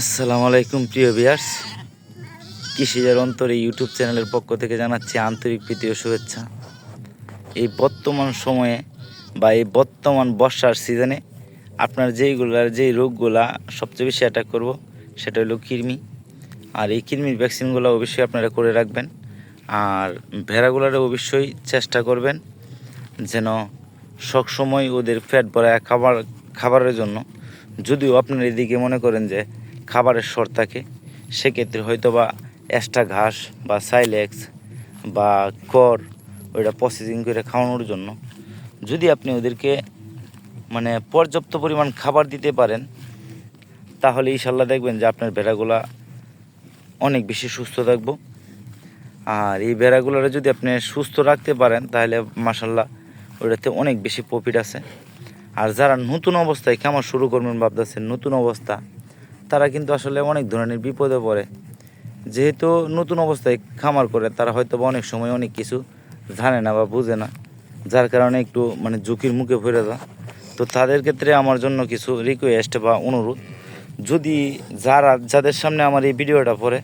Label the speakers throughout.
Speaker 1: আসসালামু আলাইকুম, প্রিয় বিয়ার্স কৃষিজার অন্তরে ইউটিউব চ্যানেলের পক্ষ থেকে জানাচ্ছি আন্তরিক প্রীতি ও শুভেচ্ছা। এই বর্তমান সময়ে বা এই বর্তমান বর্ষার সিজনে আপনার যেইগুলার যেই রোগগুলা সবচেয়ে বেশি অ্যাটাক করব, সেটা হলো কৃমি। আর এই কৃমির ভ্যাকসিনগুলো অবশ্যই আপনারা করে রাখবেন। আর ভেড়াগুলারে অবশ্যই চেষ্টা করবেন যেন সবসময় ওদের ফ্যাট ভরা খাবার, খাবারের জন্য। যদিও আপনার এদিকে মনে করেন যে খাবারের শর্ট থাকে। সেক্ষেত্রে হয়তো বা এক্সট্রা ঘাস বা সাইলেক্স বা কর ওইটা প্রসেসিং করে খাওয়ানোর জন্য। যদি আপনি ওদেরকে মানে পর্যাপ্ত পরিমাণ খাবার দিতে পারেন, তাহলে ইনশাল্লাহ দেখবেন যে আপনার ভেড়াগুলা অনেক বেশি সুস্থ থাকব। আর এই ভেড়াগুলোরে যদি আপনি সুস্থ রাখতে পারেন, তাহলে মাসাল্লাহ ওটাতে অনেক বেশি প্রফিট আছে। আর যারা নতুন অবস্থায় খামার শুরু করবেন, ভাবতেছেন নতুন অবস্থা তারা কিন্তু আসলে অনেক ধরনের বিপদে পড়ে। যেহেতু নতুন অবস্থায় খামার করে, তারা হয়তো বা অনেক সময় অনেক কিছু জানে না বা বুঝে না। যার কারণে একটু মানে ঝুঁকির মুখে পড়ে যায়। তো তাদের ক্ষেত্রে আমার জন্য কিছু রিকোয়েস্ট বা অনুরোধ, যদি যারা, যাদের সামনে আমার এই ভিডিওটা পড়ে,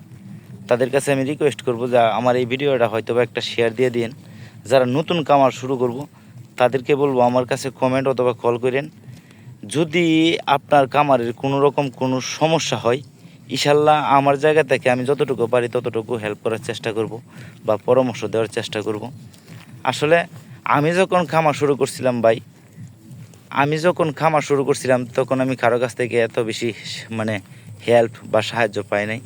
Speaker 1: তাদের কাছে আমি রিকোয়েস্ট করব যে আমার এই ভিডিওটা হয়তো বা একটা শেয়ার দিয়ে দিন যারা নতুন কামার শুরু করব, তাদেরকে বলব আমার কাছে কমেন্ট অথবা কল করেন। যদি আপনার কামারের কোনো রকম কোনো সমস্যা হয় ইশাল্লাহ আমার জায়গা থেকে আমি যতটুকু পারি ততটুকু হেল্প করার চেষ্টা করব বা পরামর্শ দেওয়ার চেষ্টা করব। আসলে আমি যখন খামার শুরু করছিলাম ভাই, আমি যখন খামার শুরু করছিলাম তখন আমি কারও কাছ থেকে এত বেশি মানে হেল্প বা সাহায্য পাই নাই।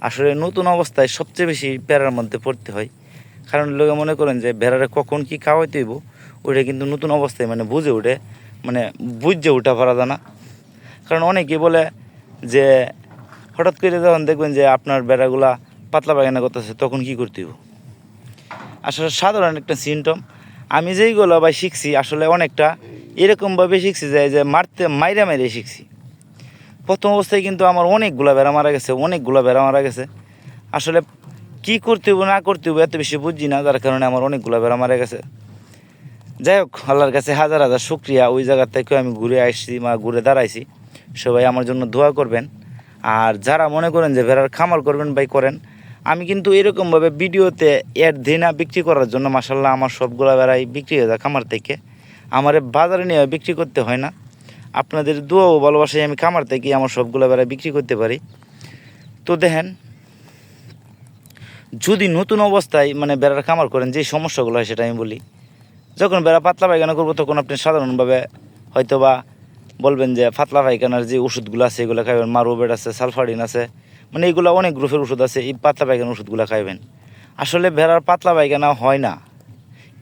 Speaker 1: আসলে নতুন অবস্থায় সবচেয়ে বেশি প্যারার মধ্যে পড়তে হয়। কারণ লোকে মনে করেন যে ভেড়ারে কখন কি খাওয়াইতে হইব, ওইটা কিন্তু নতুন অবস্থায় মানে বুঝে ওঠে মানে বুঝে ওঠা পারা যায় না কারণ অনেকে বলে যে হঠাৎ করে যখন দেখবেন যে আপনার বেড়াগুলা পাতলা পায়খানা করতেছে, তখন কি করতে হইব? আসলে সাধারণ একটা সিমটম আমি যেইগুলো ভাই শিখছি, আসলে অনেকটা এরকমভাবে শিখছি যে যে মারতে, মাইরে মাইরে শিখছি। প্রথম অবস্থায় কিন্তু আমার অনেকগুলা বেড়া মারা গেছে, অনেকগুলা বেড়া মারা গেছে। আসলে কি করতে হবে না করতে হবে এত বেশি বুঝছি না, যার কারণে আমার অনেকগুলা বেড়া মারা গেছে। যাই হোক, আল্লাহর কাছে হাজার হাজার শুক্রিয়া। ওই জায়গা থেকে আমি ঘুরে আসছি বা ঘুরে দাঁড়াইছি। সবাই আমার জন্য দোয়া করবেন। আর যারা মনে করেন যে ভেড়ার খামার করবেন ভাই, করেন। আমি কিন্তু এরকমভাবে ভিডিওতে এর দিনা বিক্রি করার জন্য মাসাল্লাহ আমার সবগুলো বেড়াই বিক্রি হয়ে যায় খামার থেকে। আমার বাজারে নিয়ে বিক্রি করতে হয় না। আপনাদের দোয়া ও ভালোবাসায় আমি খামার থেকে আমার সবগুলো বেড়া বিক্রি করতে পারি। তো দেখেন, যদি নতুন অবস্থায় মানে বেড়ার খামার করেন, যে সমস্যাগুলো হয় সেটা আমি বলি। যখন বেড়া পাতলা পায়খানা করব, তখন আপনি সাধারণভাবে হয়তো বা বলবেন যে পাতলা পায়খানার যে ওষুধগুলো আছে, এগুলো খাইবেন। মারোবেট আছে, সালফারিন আছে। মানে এগুলো অনেক গ্রুপের ওষুধ আছে, এই পাতলা পায়খানার ওষুধগুলো খাইবেন। আসলে ভেড়ার পাতলা পায়খানা হয় না।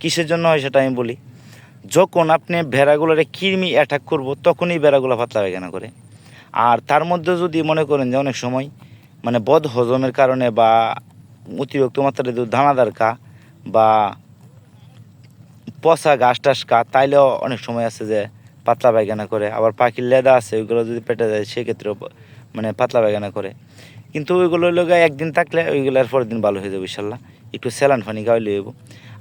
Speaker 1: কিসের জন্য হয় সেটা আমি বলি। যখন আপনি ভেড়াগুলোরে কৃমি অ্যাটাক করব, তখনই ভেড়াগুলো পাতলা পায়খানা করে। আর তার মধ্যে যদি মনে করেন যে অনেক সময় মানে বদ হজমের কারণে বা অতিরিক্ত মাত্রায় দানাদার কা বা পচা ঘাস টাস কা তাইলেও অনেক সময় আছে যে পাতলা পায়খানা করে। আবার পাখির লেদা আছে, ওইগুলো যদি পেটে যায়, সেক্ষেত্রেও মানে পাতলা পায়খানা করে। কিন্তু ওইগুলো লোক একদিন থাকলে ওইগুলো আর পরের দিন ভালো হয়ে যাবে ইনশাল্লাহ। একটু স্যালান ফানি খাওয়াইলে হইব।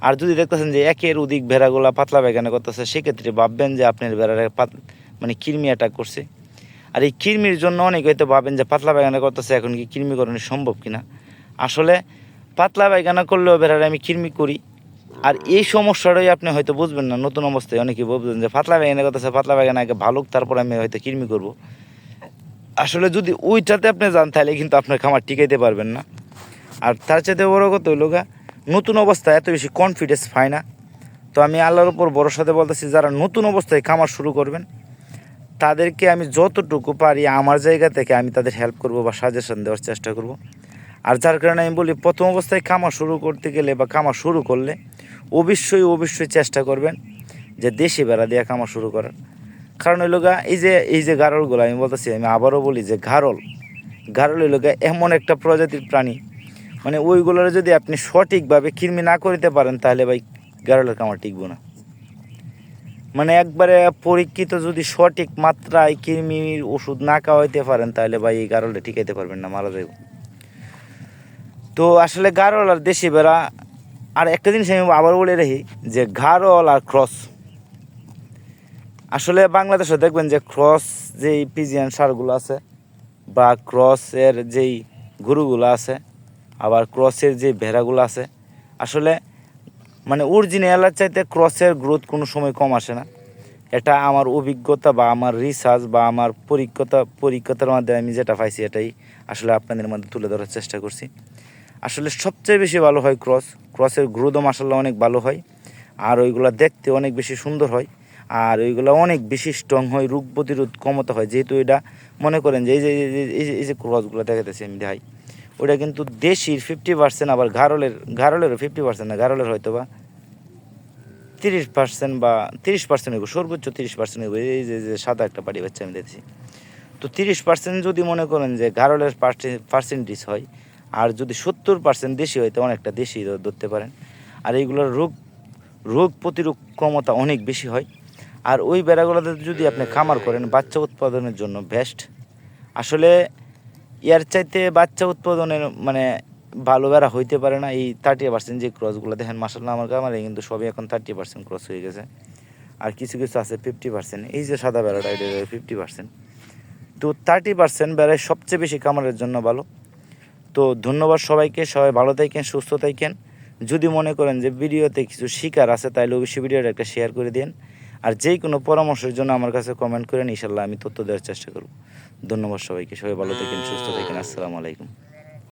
Speaker 1: আর যদি দেখতেছেন যে একের অধিক ভেড়াগুলা পাতলা পায়খানা করতেছে, সেক্ষেত্রে ভাববেন যে আপনার ভেড়ার পাত মানে কৃমি অ্যাটাক করছে। আর এই কৃমির জন্য অনেক হয়তো ভাবেন যে পাতলা পায়খানা করতেছে, এখন কি কৃমিকরণ সম্ভব কিনা? আসলে পাতলা পায়খানা করলেও ভেড়ারে আমি কৃমি করি। আর এই সমস্যাটাই আপনি হয়তো বুঝবেন না নতুন অবস্থায় অনেকে বুঝবেন যে পাতলা পায়খানা করতেছে পাতলা পায়খানা আগে ভালো হোক, তারপর আমি হয়তো কৃমি করব। আসলে যদি ওইটাতে আপনি যান তাহলে কিন্তু আপনার খামার টিকাইতে পারবেন না। আর তার চাইতে বড় কথা হইল গা, নতুন অবস্থায় এত বেশি কনফিডেন্স পায় না। তো আমি আল্লাহর উপর ভরসাতে বলতেছি যারা নতুন অবস্থায় খামার শুরু করবেন তাদেরকে আমি যতটুকু পারি আমার জায়গা থেকে আমি তাদের হেল্প করব বা সাজেশন দেওয়ার চেষ্টা করব। আর যার কারণে আমি বলি প্রথম অবস্থায় খামার শুরু করতে গেলে বা খামার শুরু করলে অবশ্যই অবশ্যই চেষ্টা করবেন যে দেশি বেড়া দিয়ে কামা শুরু করার। কারণ হইল গা, এই যে এই যে গারলগুলো, আমি বলতেছি, আমি আবারও বলি যে গারল গারল হইল গা এমন একটা প্রজাতির প্রাণী। মানে ওইগুলোর যদি আপনি সঠিকভাবে কৃমি না করিতে পারেন, তাহলে ভাই গারলের কামার টিকবো না। মানে একবারে পরীক্ষিত যদি সঠিক মাত্রায় কৃমির ওষুধ না খাওয়াইতে পারেন, তাহলে ভাই এই গারলটা টিকাইতে পারবেন না, মারা যাইব। তো আসলে গারল আর দেশি বেড়া আর একটা জিনিস আমি আবার বলে রাখি যে গারল আর ক্রস। আসলে বাংলাদেশে দেখবেন যে ক্রস যে পিজিয়ান সারগুলো আছে বা ক্রসের যেই গরুগুলো আছে, আবার ক্রসের যে ভেড়াগুলো আছে, আসলে মানে অরিজিনালের চাইতে ক্রসের গ্রোথ কোনো সময় কম আসে না। এটা আমার অভিজ্ঞতা বা আমার রিসার্চ বা আমার পরীক্ষতা পরীক্ষতার মাধ্যমে আমি যেটা পাইছি এটাই আসলে আপনাদের মধ্যে তুলে ধরার চেষ্টা করছি। আসলে সবচেয়ে বেশি ভালো হয় ক্রস। ক্রসের গ্রোথও মাসাল্লাহ অনেক ভালো হয়। আর ওইগুলো দেখতে অনেক বেশি সুন্দর হয়। আর ওইগুলো অনেক বেশি স্ট্রং হয়, রোগ প্রতিরোধ ক্ষমতা হয়। যেহেতু এটা মনে করেন যে এই যে, এই যে- এই যে ক্রসগুলো দেখাতেছি আমি দেখাই ওটা কিন্তু দেশির ফিফটি পার্সেন্ট আবার ঘারলের ঘারলেরও ফিফটি পার্সেন্ট না ঘারলের হয়তো বা তিরিশ পার্সেন্ট বা তিরিশ পার্সেন্ট হইব সর্বোচ্চ তিরিশ পার্সেন্ট হইব এই যে সাদা একটা পাড়ি বাচ্চা আমি দেখছি তো তিরিশ পার্সেন্ট যদি মনে করেন যে ঘারলের পার্সেন্টেজ হয় আর যদি সত্তর পার্সেন্ট দেশি হয় তো অনেকটা দেশি ধরতে পারেন। আর এইগুলোর রোগ রোগ প্রতিরোধ ক্ষমতা অনেক বেশি হয়। আর ওই বেড়াগুলোতে যদি আপনি খামার করেন, বাচ্চা উৎপাদনের জন্য বেস্ট আসলে এর চাইতে বাচ্চা উৎপাদনের মানে ভালো বেড়া হইতে পারে না। এই থার্টি পার্সেন্ট যে ক্রসগুলো দেখেন মাসাল্লাহ আমার কামারে কিন্তু সবই এখন থার্টি পার্সেন্ট ক্রস হয়ে গেছে। আর কিছু কিছু আছে ফিফটি পার্সেন্ট এই যে সাদা বেড়াটা, এটা ফিফটি পার্সেন্ট তো থার্টি পার্সেন্ট বেড়ায় সবচেয়ে বেশি কামারের জন্য ভালো। তো ধন্যবাদ সবাইকে, সবাই ভালো থাকেন, সুস্থ থাকেন। যদি মনে করেন যে ভিডিওতে কিছু শিকার আছে তাহলে অবশ্যই ভিডিওটা একটা শেয়ার করে দিন। আর যে কোনো পরামর্শের জন্য আমার কাছে কমেন্ট করেন, ইনশাল্লাহ আমি তথ্য দেওয়ার চেষ্টা করব। ধন্যবাদ সবাইকে, সবাই ভালো থাকেন, সুস্থ থাকেন, আসসালামু আলাইকুম।